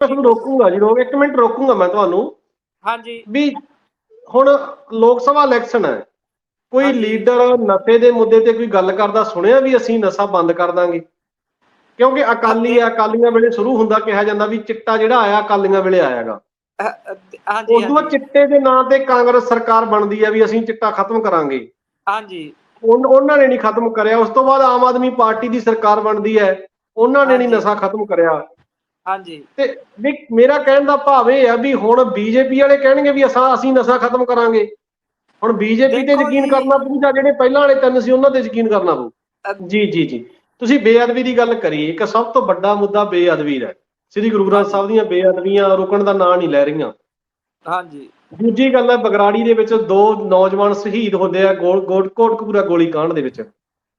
ਤੁਹਾਨੂੰ ਰੋਕੂੰਗਾ ਜੀ ਰੋਕ ਇੱਕ ਮਿੰਟ ਰੋਕੂੰਗਾ ਮੈਂ ਤੁਹਾਨੂੰ। ਹਾਂਜੀ। ਵੀ ਹੁਣ ਲੋਕ ਸਭਾ ਇਲੈਕਸ਼ਨ ਹੈ। ਕੋਈ। ਲੀਡਰ ਨਸ਼ੇ ਦੇ ਮੁੱਦੇ ਤੇ ਕੋਈ ਗੱਲ ਕਰਦਾ ਸੁਣਿਆ ਵੀ ਅਸੀਂ ਨਸ਼ਾ ਬੰਦ ਕਰ ਦਾਂਗੇ? ਕਿਉਂਕਿ ਅਕਾਲੀ ਆ ਅਕਾਲੀਆਂ ਵੇਲੇ ਸ਼ੁਰੂ ਹੁੰਦਾ ਕਿਹਾ ਜਾਂਦਾ ਵੀ ਚਿੱਟਾ ਜਿਹੜਾ ਆਇਆ ਅਕਾਲੀਆਂ ਵੇਲੇ ਆਇਆਗਾ ਹਾਂਜੀ ਉਸ ਤੋਂ ਚਿੱਟੇ ਦੇ ਨਾਂ ਤੇ ਕਾਂਗਰਸ ਸਰਕਾਰ ਬਣਦੀ ਹੈ ਵੀ ਅਸੀਂ ਚਿੱਟਾ ਖਤਮ ਕਰਾਂਗੇ। ਹਾਂਜੀ। ਉਹਨਾਂ ਨੇ ਨਹੀਂ ਖਤਮ ਕਰਿਆ। ਉਸ ਤੋਂ ਬਾਅਦ ਆਮ ਆਦਮੀ ਪਾਰਟੀ ਦੀ ਸਰਕਾਰ ਬਣਦੀ ਹੈ। ਉਹਨਾਂ ਨੇ ਨਹੀਂ। ਨਸ਼ਾ ਖਤਮ ਕਰਿਆ। ਹਾਂਜੀ। ਤੇ ਵੀ ਮੇਰਾ ਕਹਿਣ ਦਾ ਭਾਵ ਇਹ ਆ ਵੀ ਹੁਣ ਬੀਜੇਪੀ ਵਾਲੇ ਕਹਿਣਗੇ ਵੀ ਅਸਾਂ ਅਸੀਂ ਨਸ਼ਾ ਖਤਮ ਕਰਾਂਗੇ। ਹੁਣ ਬੀਜੇਪੀ ਤੇ ਯਕੀਨ ਕਰਨਾ ਪਊ ਜਾਂ ਜਿਹੜੇ ਪਹਿਲਾਂ ਵਾਲੇ ਤਿੰਨ ਸੀ ਉਹਨਾਂ ਤੇ ਯਕੀਨ ਕਰਨਾ ਪਊ। ਜੀ ਜੀ ਜੀ। ਤੁਸੀਂ ਬੇਅਦਬੀ ਦੀ ਗੱਲ ਕਰੀ ਇੱਕ ਸਭ ਤੋਂ ਵੱਡਾ ਮੁੱਦਾ ਬੇਅਦਬੀ ਦਾ। ਸ੍ਰੀ ਗੁਰੂ ਗ੍ਰੰਥ ਸਾਹਿਬ ਦੀਆਂ ਬੇਅਦਬੀਆਂ ਰੁਕਣ ਦਾ ਨਾਂ ਨਹੀਂ ਲੈ ਰਹੀਆਂ। ਹਾਂਜੀ। ਦੂਜੀ ਗੱਲ ਹੈ ਬਗਰਾੜੀ ਦੇ ਵਿੱਚ ਦੋ ਨੌਜਵਾਨ ਸ਼ਹੀਦ ਹੁੰਦੇ ਆ ਗੋਲ ਗੋਲ ਕੋਟਕਪੂਰਾ ਗੋਲੀ ਕਾਂਡ ਦੇ ਵਿੱਚ।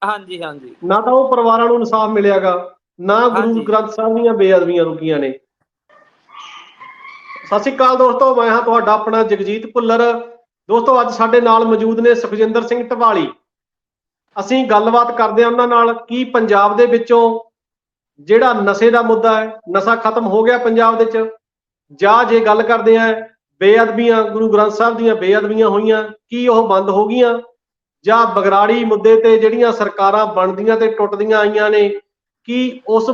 ਹਾਂਜੀ ਹਾਂਜੀ। ਨਾ ਤਾਂ ਉਹ ਪਰਿਵਾਰਾਂ ਨੂੰ ਇਨਸਾਫ ਮਿਲਿਆਗਾ। ਨਾ ਗੁਰੂ। ਗ੍ਰੰਥ ਸਾਹਿਬ ਦੀਆਂ ਬੇਅਦਬੀਆਂ ਰੁਕੀਆਂ ਨੇ। ਸਤਿ ਸ਼੍ਰੀ ਅਕਾਲ ਦੋਸਤੋ ਮੈਂ ਹਾਂ ਤੁਹਾਡਾ ਆਪਣਾ ਜਗਜੀਤ ਭੁੱਲਰ। ਦੋਸਤੋ ਅੱਜ ਸਾਡੇ ਨਾਲ ਮੌਜੂਦ ਨੇ ਸੁਖਜਿੰਦਰ ਸਿੰਘ ਢਵਾਲੀ। ਅਸੀਂ ਗੱਲਬਾਤ ਕਰਦੇ ਹਾਂ ਉਹਨਾਂ ਨਾਲ ਕੀ ਪੰਜਾਬ ਦੇ ਵਿੱਚੋਂ ਜਿਹੜਾ ਨਸ਼ੇ ਦਾ ਮੁੱਦਾ ਹੈ ਨਸ਼ਾ ਖਤਮ ਹੋ ਗਿਆ ਪੰਜਾਬ ਦੇ ਵਿੱਚ। ਜਾਂ ਜੇ ਗੱਲ ਕਰਦੇ ਆ ਬੇਅਦਬੀਆਂ ਗੁਰੂ ਗ੍ਰੰਥ ਸਾਹਿਬ ਦੀਆਂ ਬੇਅਦਬੀਆਂ ਹੋਈਆਂ ਕੀ ਉਹ ਬੰਦ ਹੋ ਗਈਆਂ? ਜਾਂ ਬਗਰਾੜੀ ਮੁੱਦੇ ਤੇ ਜਿਹੜੀਆਂ ਸਰਕਾਰਾਂ ਬਣਦੀਆਂ ਤੇ ਟੁੱਟਦੀਆਂ ਆਈਆਂ ਨੇ ਕੀ ਉਸ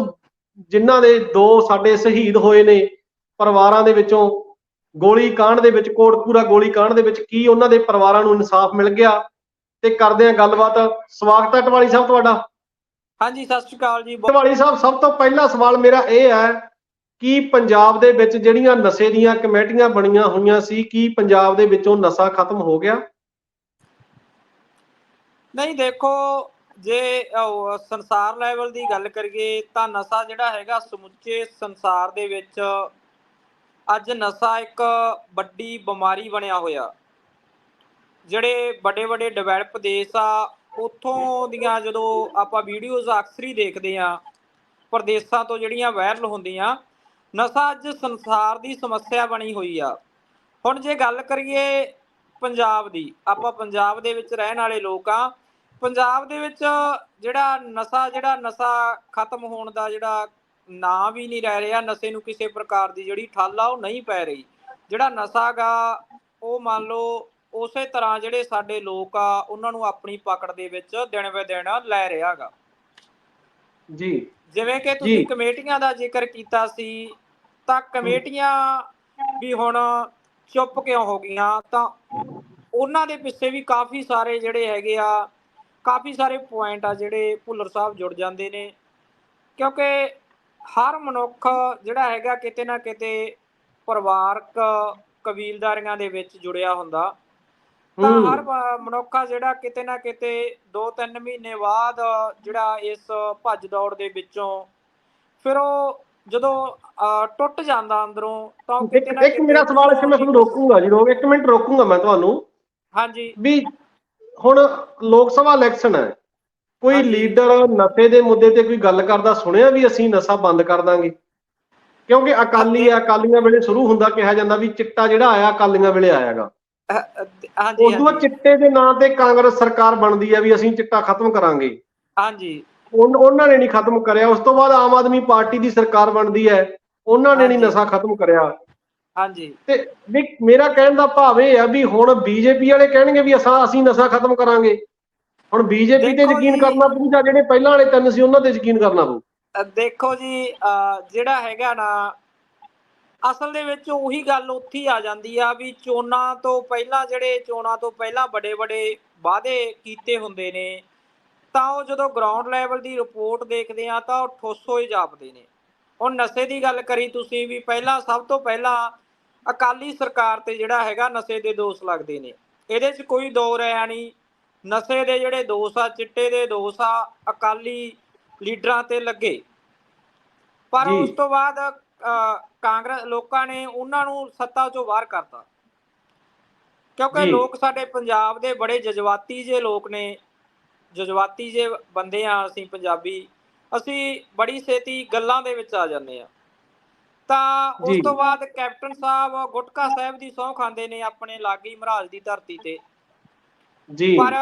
ਜਿਨ੍ਹਾਂ ਦੇ ਦੋ ਸਾਡੇ ਸ਼ਹੀਦ ਹੋਏ ਨੇ ਪਰਿਵਾਰਾਂ ਦੇ ਵਿੱਚੋਂ ਗੋਲੀ ਕਾਂਡ ਦੇ ਵਿੱਚ ਕੋਟਪੂਰਾ ਗੋਲੀ ਕਾਂਡ ਦੇ ਵਿੱਚ ਕੀ ਉਹਨਾਂ ਦੇ ਪਰਿਵਾਰਾਂ ਨੂੰ ਇਨਸਾਫ ਮਿਲ ਗਿਆ? ਤੇ ਕਰਦੇ ਆ ਗੱਲਬਾਤ। ਸਵਾਗਤ ਹੈ ਟਵਾਲੀ ਸਾਹਿਬ ਤੁਹਾਡਾ। ਹਾਂਜੀ ਸਤਿ ਸ਼੍ਰੀ ਅਕਾਲ ਜੀ। ਟਵਾਲੀ ਸਾਹਿਬ ਸਭ ਤੋਂ ਪਹਿਲਾ ਸਵਾਲ ਮੇਰਾ ਇਹ ਹੈ ਕਿ ਪੰਜਾਬ ਦੇ ਵਿੱਚ ਜਿਹੜੀਆਂ ਨਸ਼ੇ ਦੀਆਂ ਕਮੇਟੀਆਂ ਬਣੀਆਂ ਹੋਈਆਂ ਸੀ ਕੀ ਪੰਜਾਬ ਦੇ ਵਿੱਚੋਂ ਨਸ਼ਾ ਖਤਮ ਹੋ ਗਿਆ? ਨਹੀਂ ਦੇਖੋ ਜੇ ਸੰਸਾਰ ਲੈਵਲ ਦੀ ਗੱਲ ਕਰੀਏ ਤਾਂ ਨਸ਼ਾ ਜਿਹੜਾ ਹੈਗਾ ਸਮੁੱਚੇ ਸੰਸਾਰ ਦੇ ਵਿੱਚ ਅੱਜ ਨਸ਼ਾ ਇੱਕ ਵੱਡੀ ਬਿਮਾਰੀ ਬਣਿਆ ਹੋਇਆ। ਜਿਹੜੇ ਵੱਡੇ ਵੱਡੇ ਡਿਵੈਲਪ ਦੇਸ਼ ਆ, ਉੱਥੋਂ ਦੀਆਂ ਜਦੋਂ ਆਪਾਂ ਵੀਡੀਓਜ਼ ਅਕਸਰ ਹੀ ਦੇਖਦੇ ਆ ਪ੍ਰਦੇਸ਼ਾਂ ਤੋਂ ਜਿਹੜੀਆਂ ਵਾਇਰਲ ਹੁੰਦੀਆਂ, ਨਸ਼ਾ ਅੱਜ ਸੰਸਾਰ ਦੀ ਸਮੱਸਿਆ ਬਣੀ ਹੋਈ ਆ। ਹੁਣ ਜੇ ਗੱਲ ਕਰੀਏ ਪੰਜਾਬ ਦੀ, ਆਪਾਂ ਪੰਜਾਬ ਦੇ ਵਿੱਚ ਰਹਿਣ ਵਾਲੇ ਲੋਕ ਆ ਪੰਜਾਬ ਦੇ ਵਿੱਚ ਜਿਹੜਾ ਨਸ਼ਾ ਜਿਹੜਾ ਨਸ਼ਾ ਖਤਮ ਹੋਣ ਦਾ ਜਿਹੜਾ ਨਾਂ ਵੀ ਨਹੀਂ ਰਹਿ ਰਿਹਾ ਨਸ਼ੇ ਨੂੰ ਕਿਸੇ ਪ੍ਰਕਾਰ ਦੀ ਜਿਹੜੀ ਠੱਲ ਆ ਉਹ ਨਹੀਂ ਪੈ ਰਹੀ। ਜਿਹੜਾ ਨਸ਼ਾ ਗਾ ਉਹ ਮੰਨ ਲਓ ਉਸੇ ਤਰ੍ਹਾਂ ਜਿਹੜੇ ਸਾਡੇ ਲੋਕ ਆ ਉਹਨਾਂ ਨੂੰ ਆਪਣੀ ਪਕੜ ਦੇ ਵਿੱਚ ਦਿਨ ਵੇ ਦਿਨ ਲੈ ਰਿਹਾਗਾ ਜੀ। ਜਿਵੇਂ ਕਿ ਤੁਸੀਂ। ਕਮੇਟੀਆਂ ਦਾ ਜ਼ਿਕਰ ਕੀਤਾ ਸੀ ਤਾਂ ਕਮੇਟੀਆਂ ਵੀ ਹੁਣ ਚੁੱਪ ਕਿਉਂ ਹੋ ਗਈਆਂ? ਤਾਂ ਉਹਨਾਂ ਦੇ ਪਿੱਛੇ ਵੀ ਕਾਫੀ ਸਾਰੇ ਜਿਹੜੇ ਹੈਗੇ ਆ ਕਾਫੀ ਸਾਰੇ ਪੁਆਇੰਟ ਆ ਜਿਹੜੇ ਭੁੱਲਰ ਸਾਹਿਬ ਜੁੜ ਜਾਂਦੇ ਨੇ। ਕਿਉਂਕਿ ਹਰ ਮਨੁੱਖ ਜਿਹੜਾ ਹੈਗਾ ਕਿਤੇ ਨਾ ਕਿਤੇ ਪਰਿਵਾਰਕ ਕਬੀਲਦਾਰੀਆਂ ਦੇ ਵਿੱਚ ਜੁੜਿਆ ਹੁੰਦਾ। ਤਾਂ। ਹਰ ਮਨੁੱਖ ਜਿਹੜਾ ਕਿਤੇ ਨਾ ਕਿਤੇ 2-3 ਮਹੀਨੇ ਬਾਅਦ ਜਿਹੜਾ ਇਸ ਭੱਜ ਦੌੜ ਦੇ ਵਿੱਚੋਂ ਫਿਰ ਉਹ ਜਦੋਂ ਟੁੱਟ ਜਾਂਦਾ ਅੰਦਰੋਂ ਤਾਂ ਕਿਤੇ ਨਾ ਇੱਕ ਮੇਰਾ ਸਵਾਲ ਇੱਥੇ ਮੈਂ ਤੁਹਾਨੂੰ ਰੋਕੂੰਗਾ ਜੀ ਰੋਕ ਇੱਕ ਮਿੰਟ ਰੋਕੂੰਗਾ ਮੈਂ ਤੁਹਾਨੂੰ। ਹਾਂਜੀ। ਵੀ ਹੁਣ ਲੋਕ ਸਭਾ ਇਲੈਕਸ਼ਨ ਹੈ। ਕੋਈ। ਲੀਡਰ ਨਸ਼ੇ ਦੇ ਮੁੱਦੇ ਤੇ ਕੋਈ ਗੱਲ ਕਰਦਾ ਸੁਣਿਆ ਵੀ ਅਸੀਂ ਨਸ਼ਾ ਬੰਦ ਕਰ ਦਾਂਗੇ? ਕਿਉਂਕਿ ਅਕਾਲੀ ਆ ਅਕਾਲੀਆਂ ਵੇਲੇ ਸ਼ੁਰੂ ਹੁੰਦਾ ਕਿਹਾ ਜਾਂਦਾ ਵੀ ਚਿੱਟਾ ਜਿਹੜਾ ਆਇਆ ਅਕਾਲੀਆਂ ਵੇਲੇ ਆਇਆਗਾ। ਹਾਂਜੀ ਉਸ ਤੋਂ ਚਿੱਟੇ ਦੇ ਨਾਂ ਤੇ ਕਾਂਗਰਸ ਸਰਕਾਰ ਬਣਦੀ ਹੈ ਵੀ ਅਸੀਂ ਚਿੱਟਾ ਖਤਮ ਕਰਾਂਗੇ। ਹਾਂਜੀ। ਉਹਨਾਂ ਨੇ ਨਹੀਂ ਖਤਮ ਕਰਿਆ। ਉਸ ਤੋਂ ਬਾਅਦ ਆਮ ਆਦਮੀ ਪਾਰਟੀ ਦੀ ਸਰਕਾਰ ਬਣਦੀ ਹੈ। ਉਹਨਾਂ ਨੇ ਨਹੀਂ। ਨਸ਼ਾ ਖਤਮ ਕਰਿਆ। ਹਾਂਜੀ। ਤੇ ਵੀ ਮੇਰਾ ਕਹਿਣ ਦਾ ਭਾਵ ਇਹ ਆ ਵੀ ਹੁਣ ਬੀਜੇਪੀ ਵਾਲੇ ਕਹਿਣਗੇ ਵੀ ਅਸਾਂ ਅਸੀਂ ਨਸ਼ਾ ਖਤਮ ਕਰਾਂਗੇ। ਹੁਣ ਬੀਜੇਪੀ ਤੇ ਯਕੀਨ ਕਰਨਾ ਪਊ ਜਾਂ ਜਿਹੜੇ ਪਹਿਲਾਂ ਵਾਲੇ ਤਿੰਨ ਸੀ ਉਹਨਾਂ ਤੇ ਯਕੀਨ ਕਰਨਾ ਪਊ। ਦੇਖੋ ਜੀ ਜਿਹੜਾ ਹੈਗਾ ਨਾ ਅਸਲ ਦੇ ਵਿੱਚ ਉਹੀ ਗੱਲ ਉੱਥੇ ਹੀ ਆ ਜਾਂਦੀ ਆ ਵੀ ਚੋਣਾਂ ਤੋਂ ਪਹਿਲਾਂ ਜਿਹੜੇ ਚੋਣਾਂ ਤੋਂ ਪਹਿਲਾਂ ਵੱਡੇ ਵੱਡੇ ਵਾਅਦੇ ਕੀਤੇ ਹੁੰਦੇ ਨੇ ਤਾਂ ਉਹ ਜਦੋਂ ਗਰਾਊਂਡ ਲੈਵਲ ਦੀ ਰਿਪੋਰਟ ਦੇਖਦੇ ਆ ਤਾਂ ਉਹ ਠੋਸ ਹੋਏ ਜਾਪਦੇ ਨੇ। ਹੁਣ ਨਸ਼ੇ ਦੀ ਗੱਲ ਕਰੀ ਤੁਸੀਂ ਵੀ ਪਹਿਲਾਂ ਸਭ ਤੋਂ ਪਹਿਲਾਂ ਅਕਾਲੀ ਸਰਕਾਰ ਤੇ ਜਿਹੜਾ ਹੈਗਾ ਨਸ਼ੇ ਦੇ ਦੋਸ਼ ਲੱਗਦੇ ਨੇ। ਇਹਦੇ 'ਚ ਕੋਈ ਦੋ ਰਿਆ ਨਹੀਂ। ਨਸ਼ੇ ਦੇ ਜਿਹੜੇ ਦੋਸ਼ ਆ ਚਿੱਟੇ ਦੇ ਦੋਸ਼ ਆ ਅਕਾਲੀ ਲੀਡਰਾਂ ਤੇ ਲੱਗੇ। ਪਰ। ਉਸ ਤੋਂ ਬਾਅਦ ਕਾਂਗਰਸ ਲੋਕਾਂ ਨੇ ਉਹਨਾਂ ਨੂੰ ਸੱਤਾ ਚੋਂ ਬਾਹਰ ਕਰਤਾ। ਕਿਉਂਕਿ। ਲੋਕ ਸਾਡੇ ਪੰਜਾਬ ਦੇ ਬੜੇ ਜਜ਼ਬਾਤੀ ਜੇ ਲੋਕ ਨੇ। ਜਜ਼ਬਾਤੀ ਜੇ ਬੰਦੇ ਆ ਅਸੀਂ ਪੰਜਾਬੀ। ਅਸੀਂ ਬੜੀ ਛੇਤੀ ਗੱਲਾਂ ਦੇ ਵਿੱਚ ਆ ਜਾਂਦੇ ਆ। ਤਾਂ ਉਸ। ਤੋਂ ਬਾਅਦ ਕੈਪਟਨ ਸਾਹਿਬ ਗੁਟਕਾ ਸਾਹਿਬ ਦੀ ਸਹੁੰ ਖਾਂਦੇ ਨੇ ਆਪਣੇ ਲਾਗੀ ਮਹਾਰਾਜ ਦੀ ਧਰਤੀ ਤੇ ਜੀ ਪਰ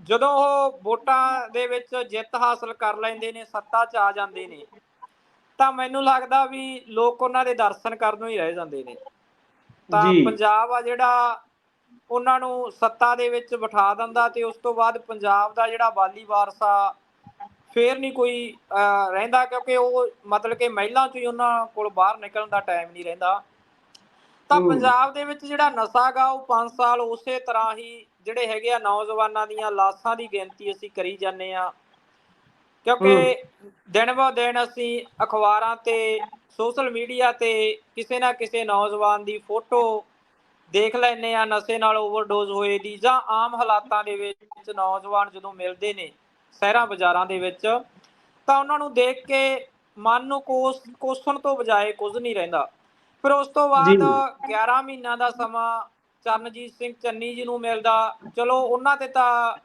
ਜਦੋਂ ਉਹ ਵੋਟਾਂ ਦੇ ਵਿੱਚ ਜਿੱਤ ਹਾਸਲ ਕਰ ਲੈਂਦੇ ਨੇ ਸੱਤਾ 'ਚ ਆ ਜਾਂਦੇ ਨੇ ਤਾਂ ਮੈਨੂੰ ਲੱਗਦਾ ਵੀ ਲੋਕ ਉਹਨਾਂ ਦੇ ਦਰਸ਼ਨ ਕਰਨੋਂ ਹੀ ਰਹਿ ਜਾਂਦੇ ਨੇ ਤਾਂ। ਪੰਜਾਬ ਆ ਜਿਹੜਾ ਉਹਨਾਂ ਨੂੰ ਸੱਤਾ ਦੇ ਵਿੱਚ ਬਿਠਾ ਦਿੰਦਾ ਤੇ ਉਸ ਤੋਂ ਬਾਅਦ ਪੰਜਾਬ ਦਾ ਜਿਹੜਾ ਵਾਲੀ ਵਾਰਸ ਫੇਰ ਨਹੀਂ ਕੋਈ ਰਹਿੰਦਾ ਕਿਉਂਕਿ ਉਹ ਮਤਲਬ ਕਿ ਮਹਿਲਾਂ ਚ ਹੀ ਉਹਨਾਂ ਕੋਲ ਬਾਹਰ ਨਿਕਲਣ ਦਾ ਟਾਈਮ ਨਹੀਂ ਰਹਿੰਦਾ। ਤਾਂ। ਪੰਜਾਬ ਦੇ ਵਿੱਚ ਜਿਹੜਾ ਨਸ਼ਾ ਗਾ ਉਹ 5 ਸਾਲ ਉਸੇ ਤਰ੍ਹਾਂ ਹੀ ਜਿਹੜੇ ਹੈਗੇ ਆ ਨੌਜਵਾਨਾਂ ਦੀਆਂ ਲਾਸ਼ਾਂ ਦੀ ਗਿਣਤੀ ਅਸੀਂ ਕਰੀ ਜਾਂਦੇ ਆ ਕਿਉਂਕਿ ਦਿਨ ਬ ਦਿਨ ਅਸੀਂ ਅਖਬਾਰਾਂ ਤੇ ਸੋਸ਼ਲ ਮੀਡੀਆ ਤੇ ਕਿਸੇ ਨਾ ਕਿਸੇ ਨੌਜਵਾਨ ਦੀ ਫੋਟੋ ਦੇਖ ਲੈਨੇ ਆ ਨਸ਼ੇ ਨਾਲ ਓਵਰਡੋਜ਼ ਹੋਏ ਦੀ ਜਾਂ ਆਮ ਹਾਲਾਤਾਂ ਦੇ ਵਿੱਚ ਨੌਜਵਾਨ ਜਦੋਂ ਮਿਲਦੇ ਨੇ ਸ਼ਹਿਰਾਂ ਬਾਜ਼ਾਰਾਂ ਦੇ ਵਿੱਚ ਤਾਂ ਉਹਨਾਂ ਨੂੰ ਦੇਖ ਕੇ ਮਨ ਨੂੰ ਕੋਸ ਕੋਸਣ ਤੋਂ ਬਜਾਏ ਕੁਝ ਨਹੀਂ ਰਹਿੰਦਾ ਫਿਰ ਉਸ ਤੋਂ ਬਾਅਦ ਜੀ। 11 ਮਹੀਨਿਆਂ ਦਾ ਸਮਾਂ ਚਰਨਜੀਤ ਸਿੰਘ ਚੰਨੀ ਜੀ ਨੂੰ ਮਿਲਦਾ ਚਲੋ ਉਹਨਾਂ ਤੇ ਤਾਂ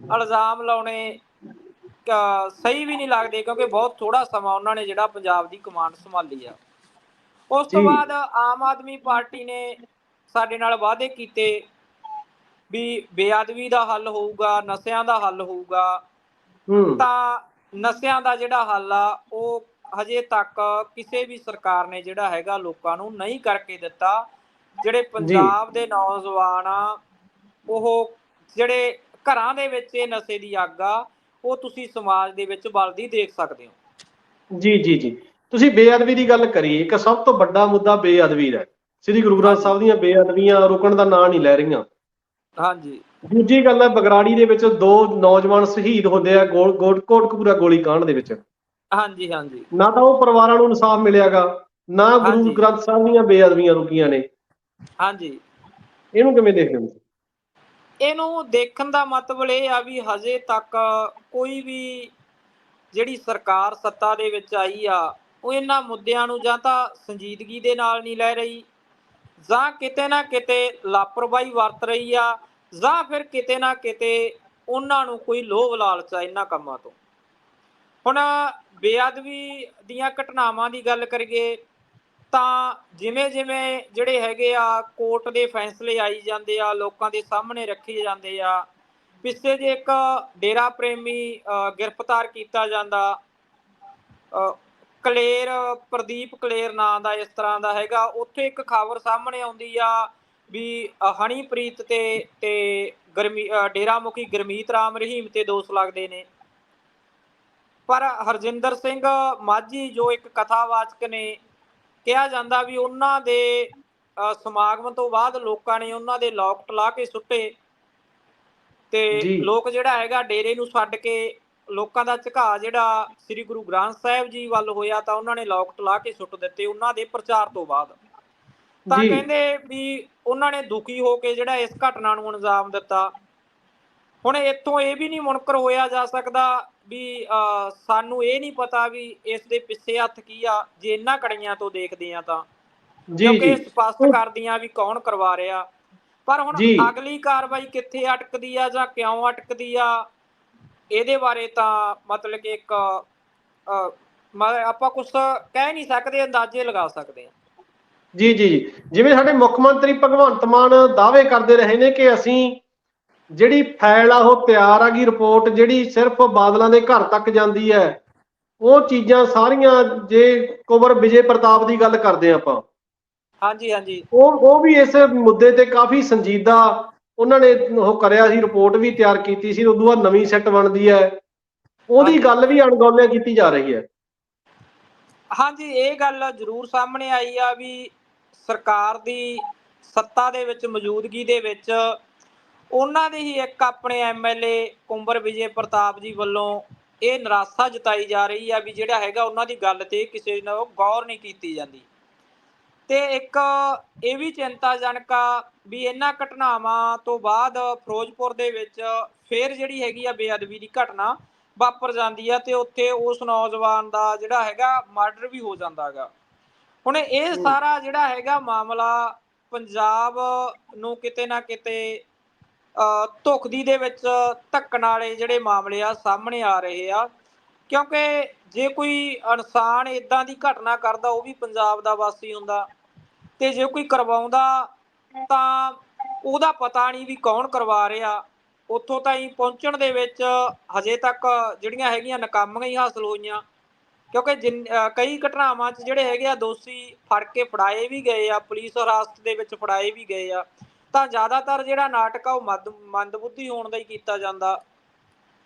ਇਲਜ਼ਾਮ ਲਾਉਣੇ ਸਹੀ ਵੀ ਨਹੀਂ ਲੱਗਦੇ ਕਿਉਂਕਿ ਬਹੁਤ ਥੋੜਾ ਸਮਾਂ ਉਹਨਾਂ ਨੇ ਜਿਹੜਾ ਪੰਜਾਬ ਦੀ ਕਮਾਂਡ ਸੰਭਾਲੀ ਆ ਉਸ ਤੋਂ। ਬਾਅਦ ਆਮ ਆਦਮੀ ਪਾਰਟੀ ਨੇ ਸਾਡੇ ਨਾਲ ਵਾਅਦੇ ਕੀਤੇ ਵੀ ਬੇਅਦਬੀ ਦਾ ਹੱਲ ਹੋਊਗਾ ਨਸ਼ਿਆਂ ਦਾ ਹੱਲ ਹੋਊਗਾ ਤਾਂ ਨਸ਼ਿਆਂ ਦਾ ਜਿਹੜਾ ਹੱਲ ਆ ਉਹ ਹਜੇ ਤੱਕ ਕਿਸੇ ਵੀ ਸਰਕਾਰ ਨੇ ਜਿਹੜਾ ਹੈਗਾ ਲੋਕਾਂ ਨੂੰ ਨਹੀਂ ਕਰਕੇ ਦਿੱਤਾ। ਜਿਹੜੇ ਪੰਜਾਬ ਦੇ ਨੌਜਵਾਨ ਆ ਉਹ ਜਿਹੜੇ ਘਰਾਂ ਦੇ ਵਿੱਚ ਇਹ ਨਸ਼ੇ ਦੀ ਅੱਗ ਆ ਉਹ ਤੁਸੀਂ ਸਮਾਜ ਦੇ ਵਿੱਚ ਬਲਦੀ ਦੇਖ ਸਕਦੇ ਹੋ। ਜੀ ਜੀ ਜੀ। ਤੁਸੀਂ ਬੇਅਦਬੀ ਦੀ ਗੱਲ ਕਰੀ ਇੱਕ ਸਭ ਤੋਂ ਵੱਡਾ ਮੁੱਦਾ ਬੇਅਦਬੀ ਦਾ। ਸ੍ਰੀ ਗੁਰੂ ਗ੍ਰੰਥ ਸਾਹਿਬ ਦੀਆਂ ਬੇਅਦਬੀਆਂ ਰੁਕਣ ਦਾ ਨਾਂ ਨਹੀਂ ਲੈ ਰਹੀਆਂ। ਹਾਂਜੀ। ਦੂਜੀ ਗੱਲ ਹੈ ਬਗਰਾੜੀ ਦੇ ਵਿੱਚ ਦੋ ਨੌਜਵਾਨ ਸ਼ਹੀਦ ਹੁੰਦੇ ਆ ਕੋਟਕਪੂਰਾ ਗੋਲੀ ਕਾਂਡ ਦੇ ਵਿੱਚ। ਹਾਂਜੀ ਹਾਂਜੀ। ਨਾ ਤਾਂ ਉਹ ਪਰਿਵਾਰਾਂ ਨੂੰ ਇਨਸਾਫ ਮਿਲਿਆਗਾ ਨਾ ਗੁਰੂ। ਗ੍ਰੰਥ ਸਾਹਿਬ ਦੀਆਂ ਬੇਅਦਬੀਆਂ ਰੁਕੀਆਂ ਨੇ। ਹਾਂਜੀ। ਇਹਨੂੰ ਕਿਵੇਂ ਦੇਖਦੇ ਹੋ ਇਹਨੂੰ ਦੇਖਣ ਦਾ ਮਤਲਬ ਇਹ ਆ ਵੀ ਹਜੇ ਤੱਕ ਕੋਈ ਵੀ ਜਿਹੜੀ ਸਰਕਾਰ ਸੱਤਾ ਦੇ ਵਿੱਚ ਆਈ ਆ ਉਹ ਇਹਨਾਂ ਮੁੱਦਿਆਂ ਨੂੰ ਜਾਂ ਤਾਂ ਸੰਜੀਦਗੀ ਦੇ ਨਾਲ ਨਹੀਂ ਲੈ ਰਹੀ ਜਾਂ ਕਿਤੇ ਨਾ ਕਿਤੇ ਲਾਪਰਵਾਹੀ ਵਰਤ ਰਹੀ ਆ ਜਾਂ ਫਿਰ ਕਿਤੇ ਨਾ ਕਿਤੇ ਉਹਨਾਂ ਨੂੰ ਕੋਈ ਲੋਭ ਲਾਲਚ ਆ ਇਹਨਾਂ ਕੰਮਾਂ ਤੋਂ। ਹੁਣ ਬੇਅਦਬੀ ਦੀਆਂ ਘਟਨਾਵਾਂ ਦੀ ਗੱਲ ਕਰੀਏ ਤਾਂ ਜਿਵੇਂ ਜਿਵੇਂ ਜਿਹੜੇ ਹੈਗੇ ਆ ਕੋਰਟ ਦੇ ਫੈਸਲੇ ਆਈ ਜਾਂਦੇ ਆ, ਲੋਕਾਂ ਦੇ ਸਾਹਮਣੇ ਰੱਖੇ ਜਾਂਦੇ ਆ, ਪਿੱਛੇ ਜੇ ਇੱਕ ਡੇਰਾ ਪ੍ਰੇਮੀ ਗ੍ਰਿਫਤਾਰ ਕੀਤਾ ਜਾਂਦਾ ਕਲੇਰ, ਪ੍ਰਦੀਪ ਕਲੇਰ ਨਾਂ ਦਾ ਇਸ ਤਰ੍ਹਾਂ ਦਾ ਹੈਗਾ, ਉੱਥੇ ਇੱਕ ਖਬਰ ਸਾਹਮਣੇ ਆਉਂਦੀ ਆ ਵੀ ਅ, ਹਨੀਪ੍ਰੀਤ ਤੇ ਤੇ ਗਰਮੀ ਡੇਰਾ ਮੁਖੀ ਗਰਮੀਤ ਰਾਮ ਰਹੀਮ ਤੇ ਦੋਸ਼ ਲੱਗਦੇ ਨੇ। ਪਰ ਹਰਜਿੰਦਰ ਸਿੰਘ ਮਾਝੀ ਜੋ ਇੱਕ ਕਥਾਵਾਚਕ ਨੇ ਕਿਹਾ ਜਾਂਦਾ ਵੀ ਉਹਨਾਂ ਦੇ ਸਮਾਗਮ ਤੋਂ ਬਾਅਦ ਲੋਕਾਂ ਨੇ ਉਹਨਾਂ ਦੇ ਲੋਕ ਲਾ ਕੇ ਸੁੱਟੇ। ਤੇ। ਲੋਕ ਜਿਹੜਾ ਹੈਗਾ ਡੇਰੇ ਨੂੰ ਛੱਡ ਕੇ ਲੋਕਾਂ ਦਾ ਝੁਕਾਅ ਜਿਹੜਾ ਸ੍ਰੀ ਗੁਰੂ ਗ੍ਰੰਥ ਸਾਹਿਬ ਜੀ ਵੱਲ ਹੋਇਆ ਤਾਂ ਉਹਨਾਂ ਨੇ ਲੋਕ ਲਾ ਕੇ ਸੁੱਟ ਦਿੱਤੇ ਉਹਨਾਂ ਦੇ ਪ੍ਰਚਾਰ ਤੋਂ ਬਾਅਦ। ਤਾਂ ਜੀ। ਕਹਿੰਦੇ ਵੀ ਉਹਨਾਂ ਨੇ ਦੁਖੀ ਹੋ ਕੇ ਜਿਹੜਾ ਇਸ ਘਟਨਾ ਨੂੰ ਅੰਜਾਮ ਦਿੱਤਾ। ਹੁਣ ਇੱਥੋਂ ਇਹ ਵੀ ਨਹੀਂ ਮੁਨਕਰ ਹੋਇਆ ਜਾ ਸਕਦਾ ਵੀ ਅਹ, ਸਾਨੂੰ ਇਹ ਨਹੀਂ ਪਤਾ ਵੀ ਇਸ ਦੇ ਪਿੱਛੇ ਹੱਥ ਕੀ ਆ ਜੇ ਇਹਨਾਂ ਕੜੀਆਂ ਤੋਂ ਦੇਖਦੇ ਆ ਤਾਂ। ਜੀ ਕਿਉਂਕਿ ਜੀ। ਇਹ ਸਪਸ਼ਟ ਕਰਦੀਆਂ ਵੀ ਕੌਣ ਕਰਵਾ ਰਿਹਾ। ਪਰ ਹੁਣ ਜੀ। ਅਗਲੀ ਕਾਰਵਾਈ ਕਿੱਥੇ ਅਟਕਦੀ ਆ ਜਾਂ ਕਿਉਂ ਅਟਕਦੀ ਆ ਇਹਦੇ ਬਾਰੇ ਤਾਂ ਮਤਲਬ ਕਿ ਇੱਕ ਅਹ, ਮ- ਆਪਾਂ ਕੁਝ ਕਹਿ ਨਹੀਂ ਸਕਦੇ ਅੰਦਾਜ਼ੇ ਲਗਾ ਸਕਦੇ ਆ ਜੀ ਜੀ ਜਿਵੇਂ ਸਾਡੇ ਮੁੱਖ ਮੰਤਰੀ ਭਗਵੰਤ ਮਾਨ ਦਾਅਵੇ ਕਰਦੇ ਰਹੇ ਨੇ ਕਿ ਅਸੀਂ ਜਿਹੜੀ ਫਾਈਲ ਆ ਉਹ ਤਿਆਰ ਆ ਗਈ ਰਿਪੋਰਟ ਜਿਹੜੀ ਸਿਰਫ ਬਾਦਲਾਂ ਦੇ ਘਰ ਤੱਕ ਜਾਂਦੀ ਹੈ ਉਹ ਚੀਜ਼ਾਂ ਸਾਰੀਆਂ ਜੇ ਕੁਵਰ ਵਿਜੇ ਪ੍ਰਤਾਪ ਦੀ ਗੱਲ ਕਰਦੇ ਆਪਾਂ। ਹਾਂਜੀ ਹਾਂਜੀ। ਉਹ ਉਹ ਵੀ ਇਸ ਮੁੱਦੇ ਤੇ ਕਾਫੀ ਸੰਜੀਦਾ ਉਹਨਾਂ ਨੇ ਉਹ ਕਰਿਆ ਸੀ ਰਿਪੋਰਟ ਵੀ ਤਿਆਰ ਕੀਤੀ ਸੀ ਉਦੋਂ ਬਾਅਦ ਨਵੀਂ ਸੈੱਟ ਬਣਦੀ ਹੈ। ਉਹਦੀ। ਗੱਲ ਵੀ ਅਣਗੌਲਿਆ ਕੀਤੀ ਜਾ ਰਹੀ ਹੈ। ਹਾਂਜੀ ਇਹ ਗੱਲ ਜ਼ਰੂਰ ਸਾਹਮਣੇ ਆਈ ਆ ਵੀ ਸਰਕਾਰ ਦੀ ਸੱਤਾ ਦੇ ਵਿੱਚ, ਮੌਜੂਦਗੀ ਦੇ ਵਿੱਚ ਉਹਨਾਂ ਦੇ ਹੀ ਇੱਕ ਆਪਣੇ ਐਮਐਲਏ ਕੁੰਬਰ ਵਿਜੇ ਪ੍ਰਤਾਪ ਜੀ ਵੱਲੋਂ ਇਹ ਨਿਰਾਸ਼ਾ ਜਤਾਈ ਜਾ ਰਹੀ ਆ ਵੀ ਜਿਹੜਾ ਹੈਗਾ ਉਹਨਾਂ ਦੀ ਗੱਲ ਤੇ ਕਿਸੇ ਨੇ ਗੌਰ ਨਹੀਂ ਕੀਤੀ ਜਾਂਦੀ। ਤੇ ਇੱਕ ਇਹ ਵੀ ਚਿੰਤਾਜਨਕ ਆ ਵੀ ਇਹਨਾਂ ਘਟਨਾਵਾਂ ਤੋਂ ਬਾਅਦ ਫਿਰੋਜ਼ਪੁਰ ਦੇ ਵਿੱਚ ਫੇਰ ਜਿਹੜੀ ਹੈਗੀ ਆ ਬੇਅਦਬੀ ਦੀ ਘਟਨਾ ਵਾਪਰ ਜਾਂਦੀ ਆ ਤੇ ਉੱਥੇ ਉਸ ਨੌਜਵਾਨ ਦਾ ਜਿਹੜਾ ਹੈਗਾ ਮਰਡਰ ਵੀ ਹੋ ਜਾਂਦਾ ਹੈਗਾ। ਹੁਣ ਇਹ। ਸਾਰਾ ਜਿਹੜਾ ਹੈਗਾ ਮਾਮਲਾ ਪੰਜਾਬ ਨੂੰ ਕਿਤੇ ਨਾ ਕਿਤੇ ਧੁਖਦੀ ਦੇ ਵਿੱਚ ਧੱਕਣ ਵਾਲੇ ਜਿਹੜੇ ਮਾਮਲੇ ਆ ਸਾਹਮਣੇ ਆ ਰਹੇ ਆ। ਕਿਉਂਕਿ ਜੇ ਕੋਈ ਇਨਸਾਨ ਇਦਾਂ ਦੀ ਘਟਨਾ ਕਰਦਾ ਉਹ ਵੀ ਪੰਜਾਬ ਦਾ ਵਾਸੀ ਹੁੰਦਾ। ਤੇ ਜੇ ਕੋਈ ਕਰਵਾਉਂਦਾ ਤਾਂ ਉਹਦਾ ਪਤਾ ਨਹੀਂ ਵੀ ਕੌਣ ਕਰਵਾ ਰਿਹਾ। ਉੱਥੋਂ ਤਾਈਂ ਪਹੁੰਚਣ ਦੇ ਵਿੱਚ ਹਜੇ ਤੱਕ ਜਿਹੜੀਆਂ ਹੈਗੀਆਂ ਨਾਕਾਮੀਆਂ ਹੀ ਹਾਸਲ ਹੋਈਆਂ। ਕਿਉਂਕਿ ਜਿੰਨ- ਅਹ ਕਈ ਘਟਨਾਵਾਂ 'ਚ ਜਿਹੜੇ ਹੈਗੇ ਆ ਦੋਸ਼ੀ ਫੜ ਕੇ ਫੜਾਏ ਵੀ ਗਏ ਆ, ਪੁਲਿਸ ਹਿਰਾਸਤ ਦੇ ਵਿੱਚ ਫੜਾਏ ਵੀ ਗਏ ਆ, ਤਾਂ ਜ਼ਿਆਦਾਤਰ ਜਿਹੜਾ ਨਾਟਕ ਆ ਉਹ ਮੰਦ- ਮੰਦਬੁੱਧੀ ਹੋਣ ਦਾ ਹੀ ਕੀਤਾ ਜਾਂਦਾ।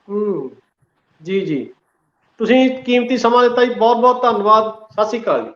ਹੂੰ, ਜੀ ਜੀ। ਤੁਸੀਂ ਕੀਮਤੀ ਸਮਾਂ ਦਿੱਤਾ ਜੀ ਬਹੁਤ ਬਹੁਤ ਧੰਨਵਾਦ, ਸਤਿ ਸ਼੍ਰੀ ਅਕਾਲ ਜੀ।